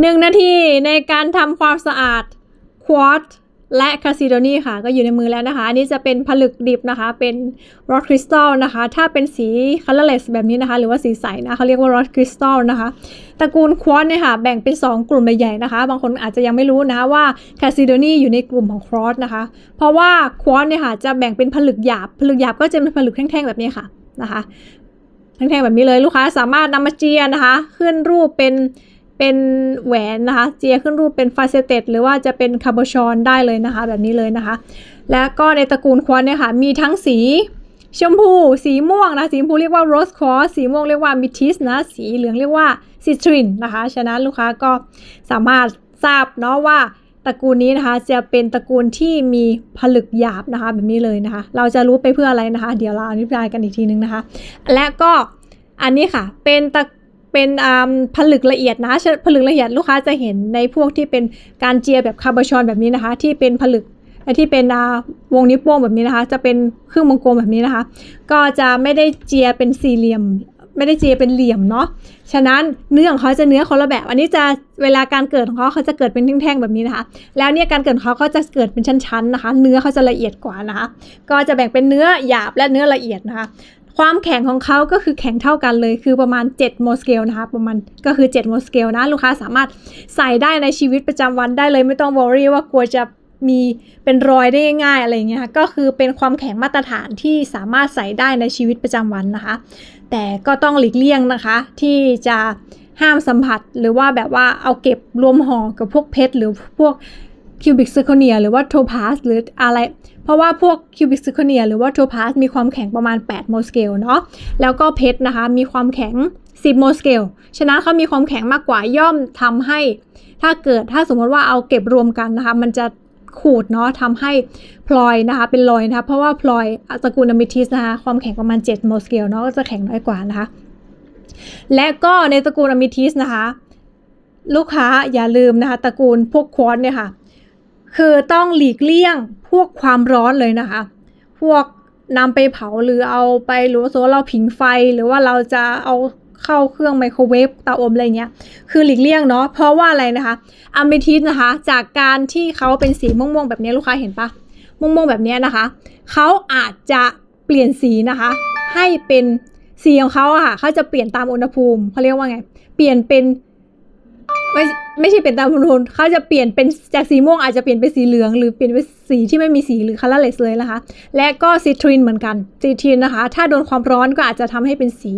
หนึ่งนาทีในการทำความสะอาดควอตและคาซิโดนีค่ะ ก็อยู่ในมือแล้วนะคะ อันนี้จะเป็นผลึกดิบนะคะ เป็นรอดคริสตัลนะคะ ถ้าเป็นสี colorless แบบนี้นะคะ หรือว่าสีใสนะเขาเรียกว่ารอดคริสตัลนะคะ ตระกูลควอตเนี่ยค่ะ แบ่งเป็น 2 กลุ่มใหญ่ๆนะคะ บางคนอาจจะยังไม่รู้นะคะว่าคาซิโดนีอยู่ในกลุ่มของควอตนะคะ เพราะว่าควอตเนี่ยค่ะ จะแบ่งเป็นผลึกหยาบ ผลึกหยาบก็จะเป็นผลึกแท่งๆแบบนี้ค่ะนะคะ แท่งๆแบบนี้เลยลูกค้าสามารถนำมาเจียนะคะ ขึ้นรูปเป็น เป็นแหวนนะคะ เจียขึ้นรูปเป็นฟาเซเตตหรือว่าจะเป็นคาร์บชอนได้เลยนะคะ แบบนี้เลยนะคะ และก็ในตระกูลควอนเนี่ยค่ะ มีทั้งสีชมพู สีม่วงนะ สีชมพูเรียกว่าโรสคอสสีม่วงเรียกว่ามิทิสนะ สีเหลืองเรียกว่าซิตรินนะคะ ฉะนั้นลูกค้าก็สามารถทราบเนาะว่าตระกูลนี้นะคะจะเป็นตระกูลที่มีผลึกหยาบนะคะแบบนี้เลยนะคะ เราจะรู้ไปเพื่ออะไรนะคะ เดี๋ยวเราอธิบายกันอีกทีนึงนะคะ และก็อันนี้ค่ะเป็นตระ เป็นผลึกละเอียดนะ ผลึกละเอียดลูกค้าจะเห็นในพวกที่เป็นการเจียแบบคาร์บอนชอนแบบนี้นะคะ ที่เป็นผลึกที่เป็นวงนิ้วโป้งแบบนี้นะคะ จะเป็นเครื่องวงกลมแบบนี้นะคะ ก็จะไม่ได้เจียเป็นสี่เหลี่ยม ไม่ได้เจียเป็นเหลี่ยมเนาะฉะนั้นเนื้อของเขาจะเนื้อคนละแบบ อันนี้จะเวลาการเกิดของเขาเขาจะเกิดเป็นแท่งๆแบบนี้นะคะ แล้วเนี่ยการเกิดของเขาเขาจะเกิดเป็นชั้นๆนะคะ เนื้อเขาจะละเอียดกว่านะคะ ก็จะแบ่งเป็นเนื้อหยาบและเนื้อละเอียดนะคะ ความแข็งของเขาก็คือแข็งเท่ากันเลย คือประมาณ 7 โมสเกลนะคะ ประมาณก็คือ 7 โมสเกลนะ ลูกค้าสามารถใส่ได้ในชีวิตประจำวันได้เลย ไม่ต้องวอรี่ว่ากลัวจะมีเป็นรอยได้ง่ายๆอะไรเงี้ยค่ะก็คือเป็นความแข็งมาตรฐานที่สามารถใส่ได้ในชีวิตประจำวันนะคะ แต่ก็ต้องหลีกเลี่ยงนะคะ ที่จะห้ามสัมผัสหรือว่าแบบว่าเอาเก็บรวมห่อกับพวกเพชรหรือพวก คิวบิกซิคเนียหรือว่าโทพาสหรืออะไร เพราะว่าพวกคิวบิกซิคเนียหรือว่าโทพาสมีความแข็งประมาณ 8 โมสเกลเนาะแล้วก็เพชรนะคะ มีความแข็ง 10 โมสเกลฉะนั้นเขามีความแข็งมากกว่าย่อมทำให้ ถ้าเกิดถ้าสมมติว่าเอาเก็บรวมกันนะคะ มันจะขูดเนาะทำให้พลอยนะคะ เป็นรอยนะคะ เพราะว่าพลอยตระกูลอะมิทิสนะคะความแข็งประมาณ 7 โมสเกลเนาะก็จะแข็งน้อยกว่านะคะ และก็ในตระกูลอะมิทิสนะคะ ลูกค้าอย่าลืมนะคะ ตระกูลพวกควอนเนี่ยค่ะ คือต้องหลีกเลี่ยงพวกความร้อนเลยนะคะ พวกนำไปเผาหรือเอาไปหรือว่าสมมติเราผิงไฟหรือว่าเราจะเอาเข้าเครื่องไมโครเวฟเตาอบอะไรเงี้ย คือหลีกเลี่ยงเนาะ เพราะว่าอะไรนะคะอะเมทิสนะคะ จากการที่เขาเป็นสีม่วงๆแบบนี้ลูกค้าเห็นปะม่วงๆแบบนี้นะคะ เขาอาจจะเปลี่ยนสีนะคะ ให้เป็นสีของเขาอะค่ะ เขาจะเปลี่ยนตามอุณหภูมิเขาเรียกว่าไง เปลี่ยนเป็น ไม่ไม่ใช่เปลี่ยนตามอุณหภูมิเขาจะเปลี่ยนเป็นจากสีม่วงอาจจะเปลี่ยนเป็นสีเหลือง หรือเปลี่ยนเป็นสีที่ไม่มีสีหรือ colorless เลยนะคะ และก็ซิตรินเหมือนกันซิตรินนะคะ ถ้าโดนความร้อนก็อาจจะทำให้เป็นสี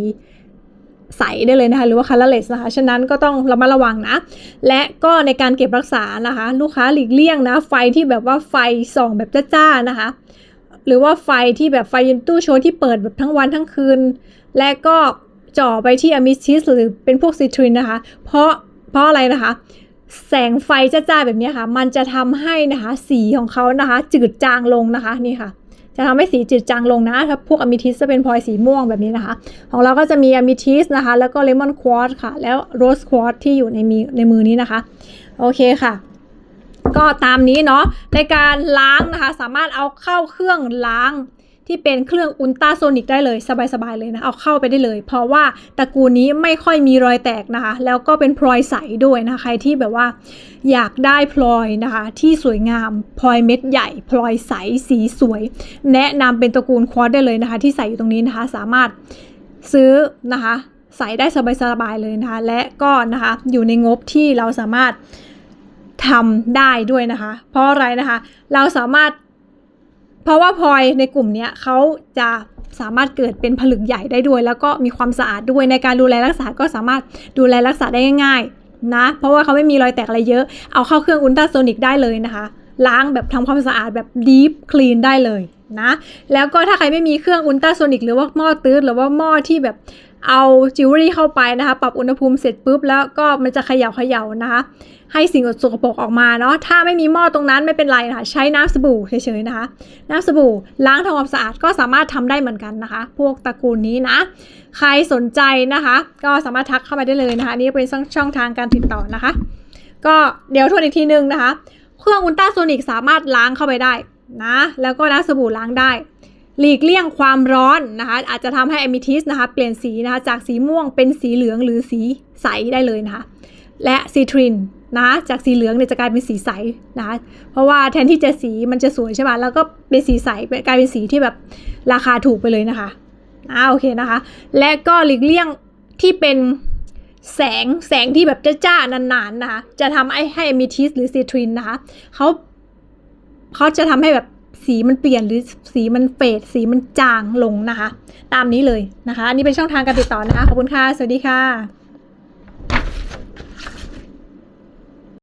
ใสได้เลยนะคะ หรือว่า colorless นะคะ ฉะนั้นก็ต้องระมัดระวังนะ และก็ในการเก็บรักษานะคะ ลูกค้าหลีกเลี่ยงนะ ไฟที่แบบว่าไฟส่องแบบจ้าๆนะคะ หรือว่าไฟที่แบบไฟยนตู้โชว์ที่เปิดแบบทั้งวันทั้งคืน และก็จ่อไปที่อะมิทิสหรือเป็นพวกซิตรินนะคะ เพราะ เพราะอะไรนะคะ แสงไฟจ้าๆแบบนี้ค่ะ มันจะทำให้นะคะ สีของเขานะคะ จืดจางลงนะคะนี่ค่ะ จะทำให้สีจืดจางลงนะถ้าพวกอะมิทิสจะเป็นพลอยสีม่วงแบบนี้นะคะ ของเราก็จะมีอะมิทิสนะคะ แล้วก็เลมอนควอตค่ะ แล้วโรสควอตที่อยู่ในมีในมือนี้นะคะ โอเคค่ะก็ตามนี้เนาะในการล้างนะคะ สามารถเอาเข้าเครื่องล้าง ที่เป็นเครื่องอุลตราโซนิกได้เลยสบายๆเลยนะเอาเข้าไปได้เลย เพราะว่าตระกูลนี้ไม่ค่อยมีรอยแตกนะคะ แล้วก็เป็นพลอยใสด้วยนะคะใครที่แบบว่า อยากได้พลอยนะคะ ที่สวยงามพลอยเม็ดใหญ่พลอยใสสีสวย แนะนำเป็นตระกูลควอตได้เลยนะคะ ที่ใส่อยู่ตรงนี้นะคะ สามารถซื้อนะคะใส่ได้สบายๆเลยนะคะ และก็นะคะอยู่ในงบที่เราสามารถทำได้ด้วยนะคะ เพราะอะไรนะคะ เราสามารถ เพราะว่าพลอยในกลุ่มนี้เขาจะสามารถเกิดเป็นผลึกใหญ่ได้ด้วย แล้วก็มีความสะอาดด้วยในการดูแลรักษาก็สามารถดูแลรักษาได้ง่ายๆนะเพราะว่าเขาไม่มีรอยแตกอะไรเยอะเอาเข้าเครื่องอุลตราโซนิกได้เลยนะคะ ล้างแบบทำความสะอาดแบบดีฟคลีนได้เลยนะแล้วก็ถ้าใครไม่มีเครื่องอุลตราโซนิกหรือว่าหม้อตื้ดหรือว่าหม้อที่แบบ เอาจิวเวลรี่เข้าไปนะคะ ปรับอุณหภูมิเสร็จปุ๊บแล้วก็มันจะเขย่าเขย่านะคะ ให้สิ่งสกปรกออกมาเนาะถ้าไม่มีหม้อตรงนั้นไม่เป็นไรนะคะใช้น้ำสบู่เฉยๆนะคะ น้ำสบู่ล้างทำความสะอาดก็สามารถทำได้เหมือนกันนะคะ พวกตระกูลนี้นะ ใครสนใจนะคะ ก็สามารถทักเข้ามาได้เลยนะคะนนี่เป็นช่องทางการติดต่อนะคะ ก็เดี๋ยวทวนอีกทีนึงนะคะ เครื่องอุลตราโซนิกสามารถล้างเข้าไปได้นะแล้วก็น้ำสบู่ล้างได้ หลีกเลี่ยงความร้อนนะคะ อาจจะทำให้อะมิทิสนะคะ เปลี่ยนสีนะคะ จากสีม่วงเป็นสีเหลืองหรือสีใสได้เลยนะคะ และซีทรินนะจากสีเหลืองเนี่ยจะกลายเป็นสีใสนะคะเพราะว่าแทนที่จะสีมันจะสวยใช่ป่ะแล้วก็เป็นสีใสกลายเป็นสีที่แบบราคาถูกไปเลยนะคะอ่าโอเคนะคะ และก็หลีกเลี่ยงที่เป็นแสงแสงที่แบบจ้าๆนานๆนะคะ จะทำให้ให้มิทิสหรือซีทรินนะคะเขาเขาจะทำให้แบบ สีมันเปลี่ยนหรือสีมันเฟดสีมันจางลงนะคะ ตามนี้เลยนะคะ อันนี้เป็นช่องทางการติดต่อนะคะ ขอบคุณค่ะ สวัสดีค่ะ